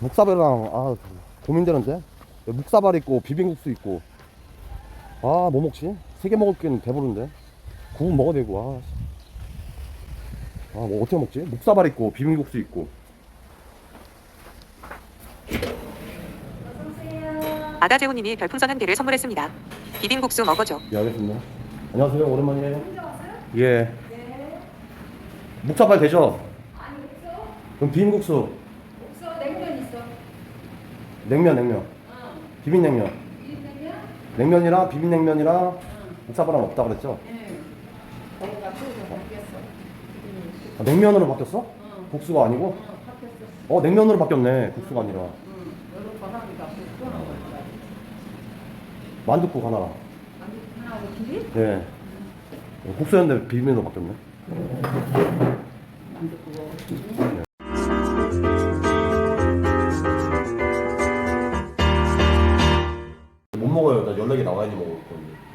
묵사발이랑 아 고민되는데 묵사발 있고 비빔국수 있고 아 뭐 먹지? 세 개 먹을 게는 배부른데 국은 먹어야 되고 아뭐 어떻게 먹지? 묵사발 있고 비빔국수 있고 아다재훈님이 별풍선 한 개를 선물했습니다. 비빔국수 먹어줘. 예 알겠습니다 안녕하세요 오랜만이에요 예 묵사발 되죠? 그럼 비빔국수. 냉면 냉면 어. 비빔냉면 비빔냉면? 냉면이랑 비빔냉면이랑 어. 묵사발은 없다 그랬죠? 아, 냉면으로 바뀌었어? 어. 국수가 아니고? 어, 냉면으로 바뀌었네 국수가 아니라. 만둣국 하나 아니 하나 더 길이? 예 국수였는데 비빔으로 바뀌었네 안 듣고. 먹어요. 나 연락이 나와야지 먹을 건데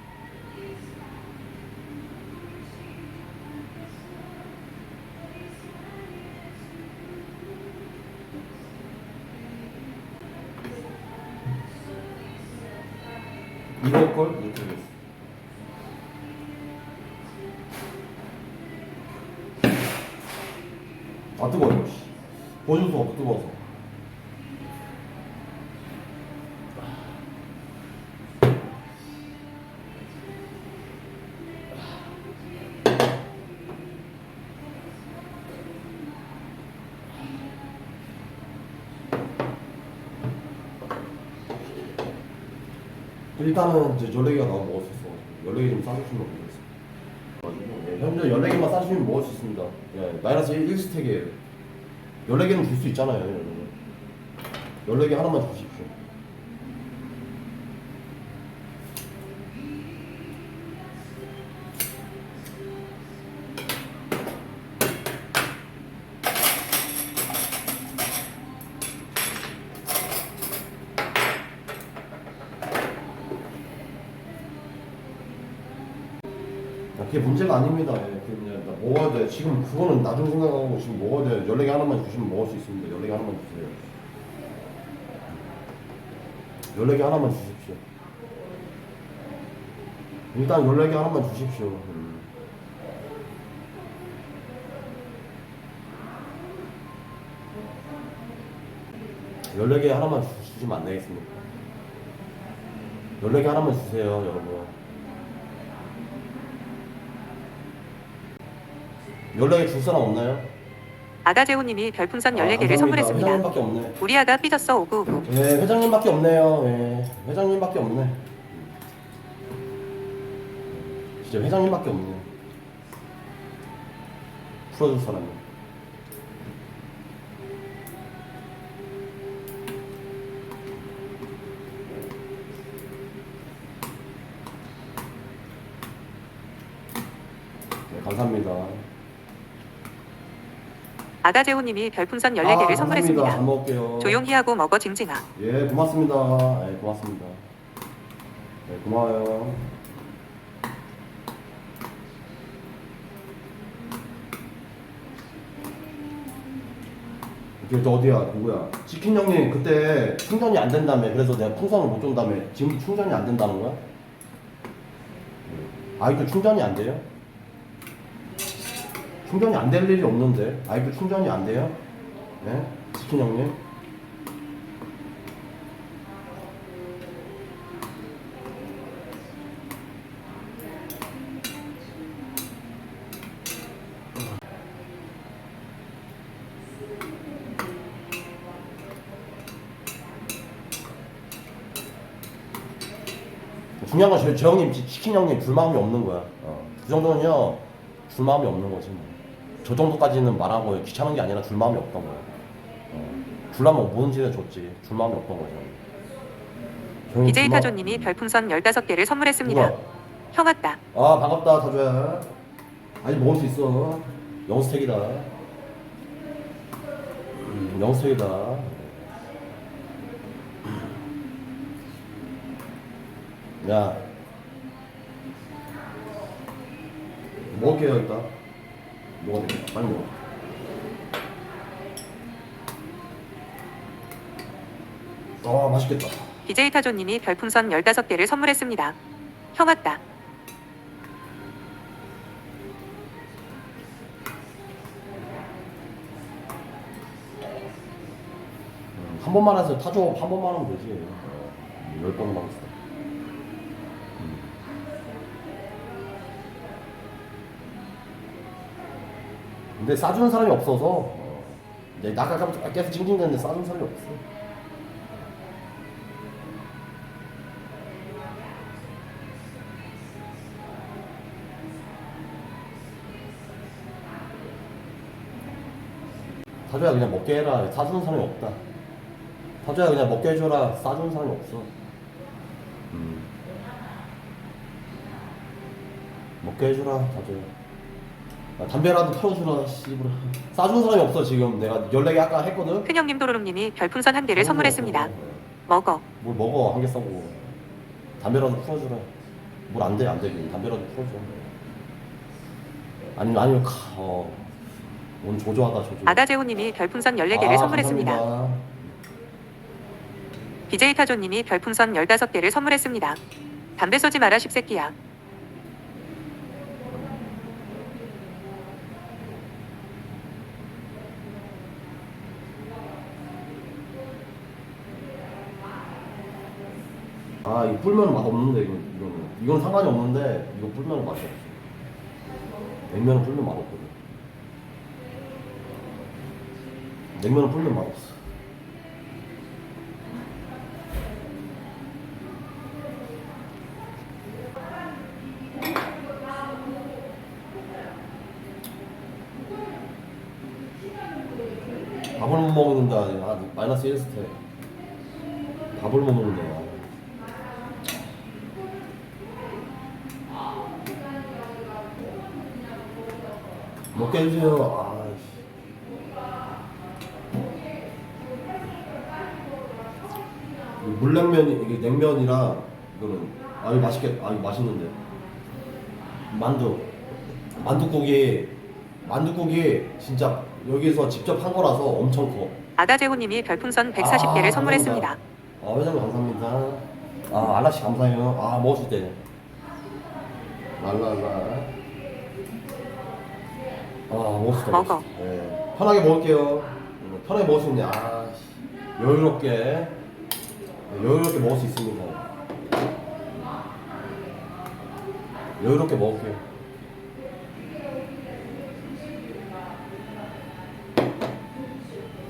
일단은 이제 연예기가 나오면 먹을 수 있어. 연예기 좀 싸주시면. 가지고 예, 현재 연예기만 싸주시면 먹을 수 있습니다. 예, 마이너스 1, 스택이에요 연예기는 줄 수 있잖아요. 여러분. 연예기 하나만 주십시 문제가 아닙니다. 예, 그 그냥 나 먹어야 돼. 지금 그거는 나중 생각하고 지금 먹어야 돼. 연예기 하나만 주시면 먹을 수 있습니다. 연예기 하나만 주세요. 연예기 하나만 주십시오. 일단 연예기 하나만 주십시오. 음. 연예기 하나만 주- 주시면 안 되겠습니까? 연예기 하나만 주세요, 여러분. 연락에 줄 사람 없나요? 아다재훈님이 별풍선 14개를 감사합니다. 선물했습니다. 회장님밖에 없네. 우리 아가 삐졌어 오구오구. 네, 회장님밖에 없네요. 예, 회장님밖에 없네. 진짜 회장님밖에 없네. 풀어줄 사람이. 네, 감사합니다. 아다재훈님이 별풍선 아, 14개를 감사합니다. 선물했습니다. 잘 먹을게요. 조용히 하고 먹어 징징아. 예, 고맙습니다. 예, 고맙습니다. 네, 고마워요. 이게 또 어디야? 누구야? 치킨 형님 그때 충전이 안 된다며. 그래서 내가 풍선을 못 준다며. 지금 충전이 안 된다는 거야? 아이도 충전이 안 돼요? 충전이 안 될 일이 없는데. 아이도 충전이 안 돼요? 네? 치킨 형님? 중요한 건 저, 저 형님, 치- 치킨 형님 불마음이 없는 거야. 어. 그 정도는요, 불마음이 없는 거지. 뭐. 저 정도까지는 말하고 귀찮은 게 아니라 줄 마음이 없던 거야. 어. 줄라면 뭐든지 줬지. 줄 마음이 없던 거죠. 저 BJ 줄마- 타조님이 별풍선 15개를 선물했습니다. 누가? 형 왔다. 아, 반갑다, 타조야. 아직 먹을 수 있어. 영스택이다. 음, 영스택이다. 야. 먹을게요, 일단. 먹어야 되겠다. 빨리 먹어. 아 맛있겠다. BJ 타조님이 별풍선 15개를 선물했습니다. 형 왔다. 음, 한 번만 해서 타조 한 번만 하면 되지. 어, 열 번만 하겠어. 근데 싸주는 사람이 없어서 어, 내 나가 아까 계속 징징대는데 싸주는 사람이 없어. 타조야 그냥 먹게 해라. 사주는 사람이 없다. 타조야 그냥 먹게 해줘라. 싸주는 사람이 없어. 음. 먹게 해줘라 타조야 아, 담배라도 펴주라 씨부라 싸주는 사람이 없어 지금 내가 14개 아까 했거든 큰형님 도로롱님이 별풍선 한 개를 선물했습니다. 먹어. 뭘 먹어 한 개 싸고 담배라도 풀어주라 뭘 안 돼 안돼 담배라도 풀어줘 아니면 아니면 카 어, 오늘 조조하다 조조 아다제호님이 별풍선 14개를 아, 선물했습니다. 감사합니다. BJ 타조님이 별풍선 15개를 선물했습니다. 담배 쏘지 마라 십새끼야. 아, 이거 불면 맛 없는데 이거 이거는 이건 상관이 없는데 이거 불면 맛이 없어. 냉면은 불면 맛 없거든. 냉면은 불면 맛 없어. 밥을 못 먹는다. 아, 마이너스 1스텝. 밥을 못 먹는다. 해주세요. 아이씨. 이 물냉면이 이게 냉면이랑 이거는 아 이거 맛있겠 아 이거 맛있는데 만두 만두국이 만두국이 진짜 여기서 직접 한 거라서 엄청 커. 아다제호님이 별풍선 140개를 아, 선물했습니다. 아 회장님 감사합니다. 아 알라씨 감사해요. 아 먹었을 때. 랄랄라. 아. 먹어. 먹었을 때. 네. 편하게 먹을게요. 음, 편하게 먹을 수 있네. 아 씨. 여유롭게 네, 여유롭게 먹을 수 있습니다. 여유롭게 먹을게요.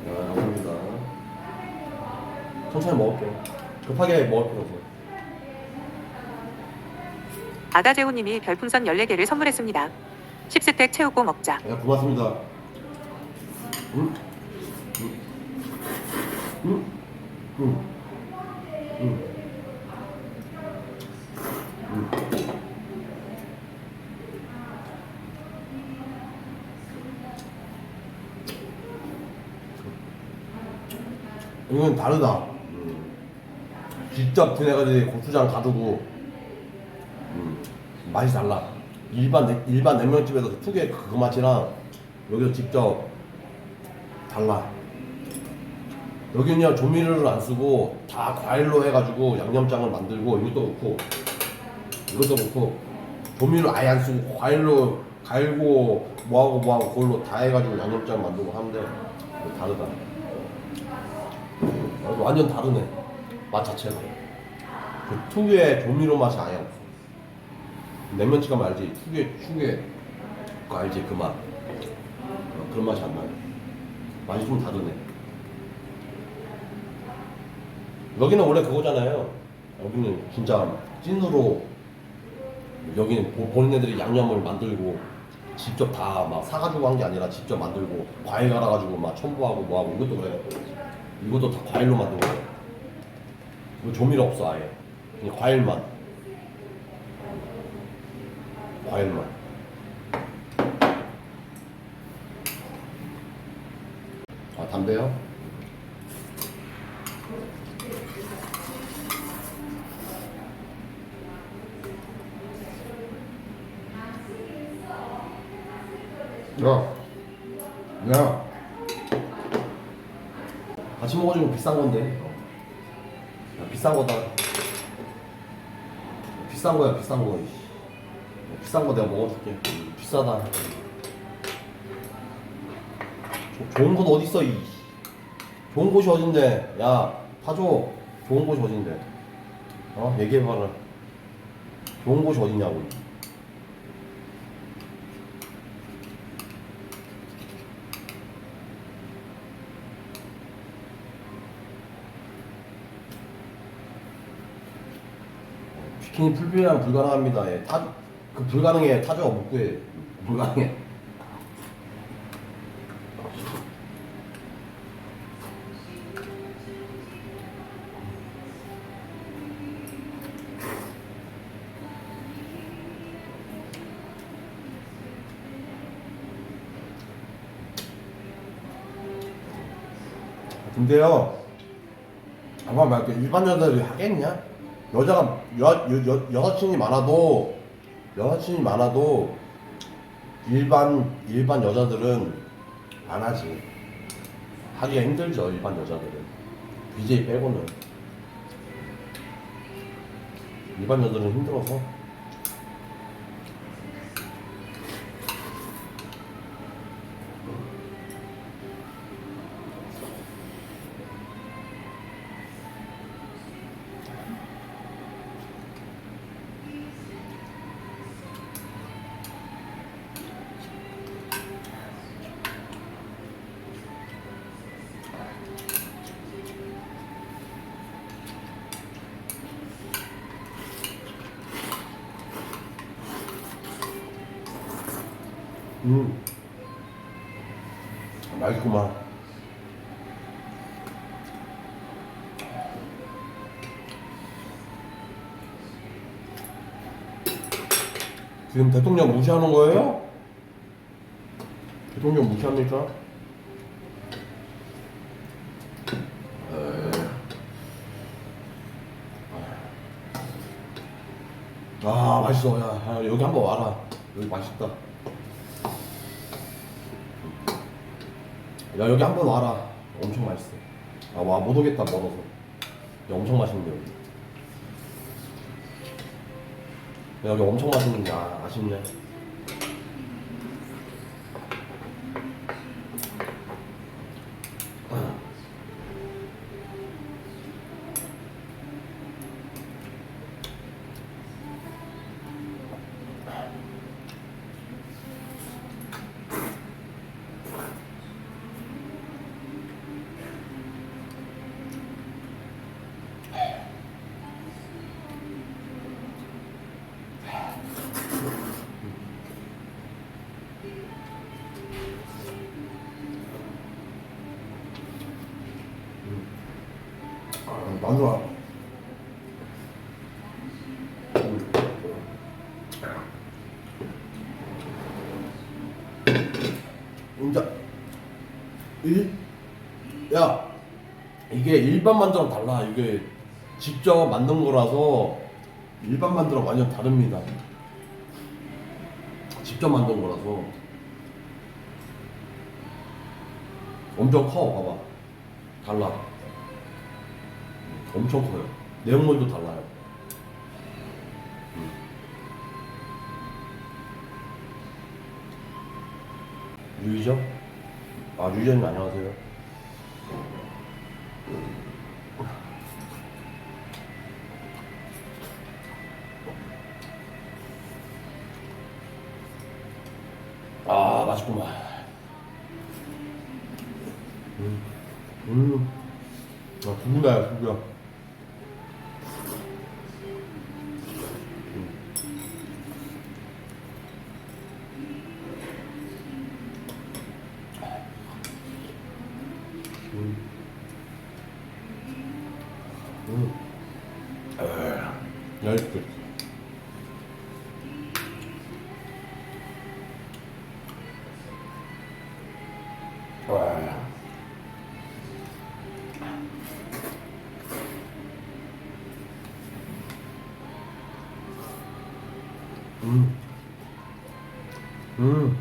네, 감사합니다. 천천히 먹을게요. 급하게 먹을 필요 없어요. 아다제호님이 별풍선 14개를 선물했습니다. 10스택 채우고 먹자. 네, 고맙습니다. 음? 음? 음? 음? 이건 다르다. 음. 직접 그네가지고 고추장 가두고 음, 맛이 달라. 일반 냉- 일반 냉면집에서 특유의 그 맛이랑 여기서 직접 달라. 여기는요 조미료를 안 쓰고 다 과일로 해가지고 양념장을 만들고 이것도 그렇고 이것도 그렇고 조미료 아예 안 쓰고 과일로 갈고 뭐하고 뭐하고 그걸로 다 해가지고 양념장 만들고 하는데 다르다. 어, 완전 다르네 맛 자체가. 그 특유의 조미료 맛이 아예 없어. 가면 알지? 특유의 특유의 그거 알지? 그 맛. 어, 그런 맛이 안 나요. 맛이 좀 다르네. 여기는 원래 그거잖아요. 여기는 진짜 찐으로 여기는 보- 본인네들이 양념을 만들고 직접 다 막 사가지고 한 게 아니라 직접 만들고 과일 갈아가지고 막 첨부하고 뭐하고 이것도 그래. 이것도 다 과일로 만든 거예요. 이거 조미료 없어 아예. 그냥 과일만. 과일만. 아 담배요? 야, 야. 같이 먹어주면 비싼 건데. 야, 비싼 거다. 비싼 거야, 비싼 거. 비싼 거 내가 먹어줄게. 음, 비싸다. 조- 좋은 곳 어디 있어, 이. 좋은 곳이 어딘데? 야, 사줘. 좋은 곳이 어딘데? 어, 얘기해봐라. 좋은 곳이 어디냐고. 치킨이 풀비랑 불가능합니다. 예. 타, 그 불가능해. 타죠. 못 구해. 불가능해. 근데요, 아마 막 이렇게 일반 여자들이 하겠냐? 여자가 여, 여, 여, 여사친이 많아도 여사친이 많아도 일반 일반 여자들은 안 하지. 하기가 힘들죠 일반 여자들은. BJ 빼고는. 일반 여자들은 힘들어서 음 맛있구만. 지금 대통령 무시하는 거예요? 대통령 무시합니까? 아 맛있어 야, 야, 여기 한번 와라 여기 맛있다 야 여기 한번 와라. 엄청 맛있어. 아 와 못 오겠다 멀어서. 야, 엄청 맛있는데 여기. 야, 여기 엄청 맛있는데 아, 아쉽네 아, 마누라 진짜 일, 야 이게 일반 만두랑 달라. 이게 직접 만든 거라서 일반 만두랑 완전 다릅니다. 직접 만든 거라서. 엄청 커 봐봐. 달라 엄청 커요 내용물도 달라요 음. 유이죠? 아 유이전님 안녕하세요 아 맛있구만 음, 음. 아 두부나요 두부야 음. 음.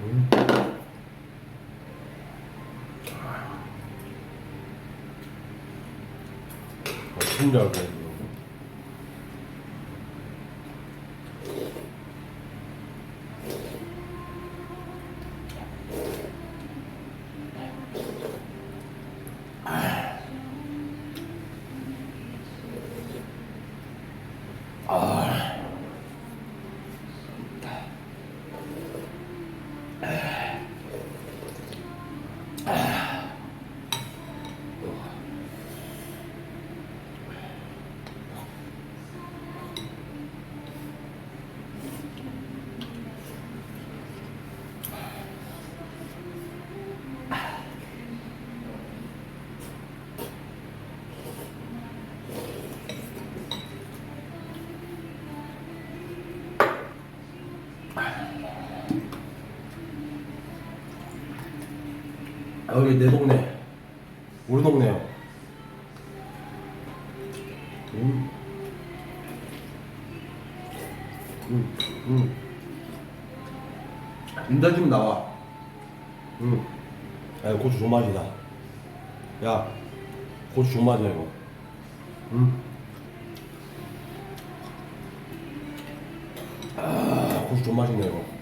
음. 아, 신기하게. 래. 여기 내 동네. 우리 동네요. 음. 음, 음. 인자집 나와. 음. 야, 고추 존맛이다. 야, 고추 존맛이야, 이거. 음. 아, 고추 존맛이네, 이거.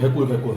개꿀, 개꿀.